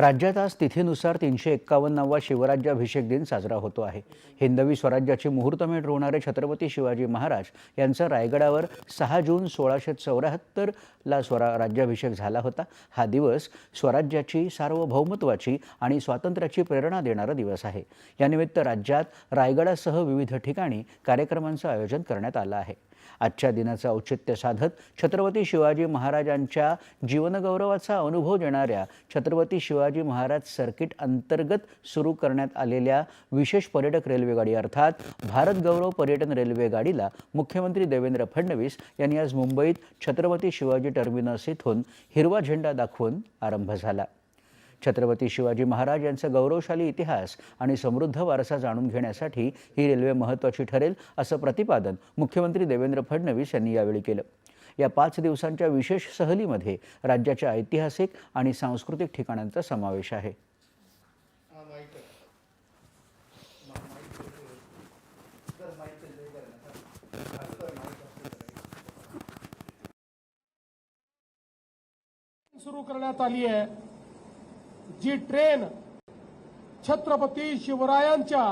राज्यात आज तिथीनुसार तीनशे एक्कावन्नावा शिवराज्याभिषेक दिन साजरा होतो आहे. हिंदवी स्वराज्याची मुहूर्तमेढ रोवणारे छत्रपती शिवाजी महाराज यांचा रायगडावर सहा जून सोळाशे चौऱ्याहत्तरला स्वरा राज्याभिषेक झाला होता. हा दिवस स्वराज्याची सार्वभौमत्वाची आणि स्वातंत्र्याची प्रेरणा देणारा दिवस आहे. यानिमित्त राज्यात रायगडासह विविध ठिकाणी कार्यक्रमांचं आयोजन करण्यात आलं आहे. आजच्या दिनाचं औचित्य साधत छत्रपती शिवाजी महाराजांच्या जीवनगौरवाचा अनुभव देणाऱ्या छत्रपती शिवाजी महाराज सर्किट अंतर्गत सुरू करण्यात आलेल्या विशेष पर्यटक रेल्वेगाडी अर्थात भारत गौरव पर्यटन रेल्वेगाडीला मुख्यमंत्री देवेंद्र फडणवीस यांनी आज मुंबईत छत्रपती शिवाजी टर्मिनस येथून हिरवा झेंडा दाखवून आरंभ झाला. छत्रपती शिवाजी महाराज यांचा गौरवशाली इतिहास आणि समृद्ध वारसा जाणून घेण्यासाठी ही रेल्वे महत्त्वाची ठरेल असं प्रतिपादन मुख्यमंत्री देवेंद्र फडणवीस यांनी यावेळी केलं. या पाच दिवसांच्या विशेष सहलीमध्ये राज्याच्या ऐतिहासिक आणि सांस्कृतिक ठिकाणांचा समावेश आहे. सुरू करण्यात आली आहे. जी ट्रेन छत्रपती शिवरायांच्या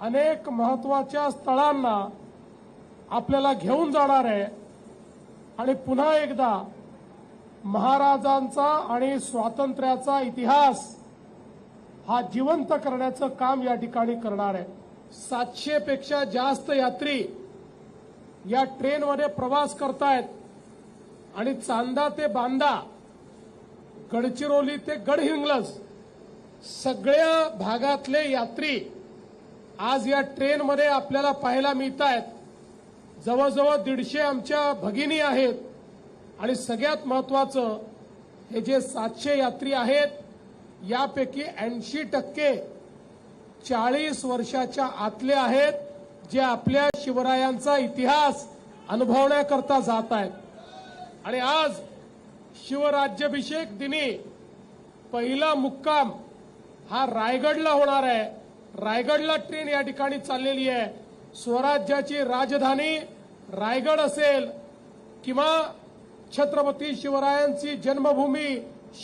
अनेक महत्त्वाच्या स्थळांना आपल्याला घेऊन जाणार आहे आणि पुन्हा एकदा महाराजांचा आणि स्वातंत्र्याचा इतिहास हा जिवंत करण्याचं काम या ठिकाणी करणार आहे. सातशे पेक्षा जास्त यात्री या ट्रेनमध्ये प्रवास करतायत आणि चांदा ते बांदा गडचिरोली ते गडहिंग्लज सगळ्या भागातले यात्री आज या ट्रेनमध्ये आपल्याला पाहायला मिळत आहेत जवळजवळ दीडशे आमच्या भगिनी आहेत. आणि सगळ्यात महत्वाचं हे जे सातशे यात्री आहेत यापैकी ऐंशी टक्के चाळीस वर्षाच्या आतले आहेत जे आपल्या शिवरायांचा इतिहास अनुभवण्याकरता जात आहेत. आणि आज शिवराज्याभिषेक दिनी पहिला मुक्काम हा रायगडला होणार आहे. रायगडला ट्रेन या ठिकाणी चाललेली आहे. स्वराज्याची राजधानी रायगड असेल किंवा छत्रपती शिवरायांची जन्मभूमी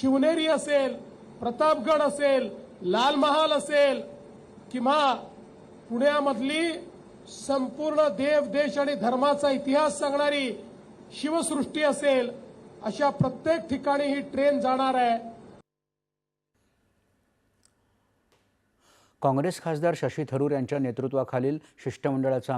शिवनेरी असेल प्रतापगड असेल लाल महाल असेल किंवा पुण्यामधली संपूर्ण देव देश आणि धर्माचा इतिहास सांगणारी शिवसृष्टी असेल अशा प्रत्येक ठिकाणी ही ट्रेन जाणार आहे. काँग्रेस खासदार शशी थरूर यांच्या नेतृत्वाखालील शिष्टमंडळाचा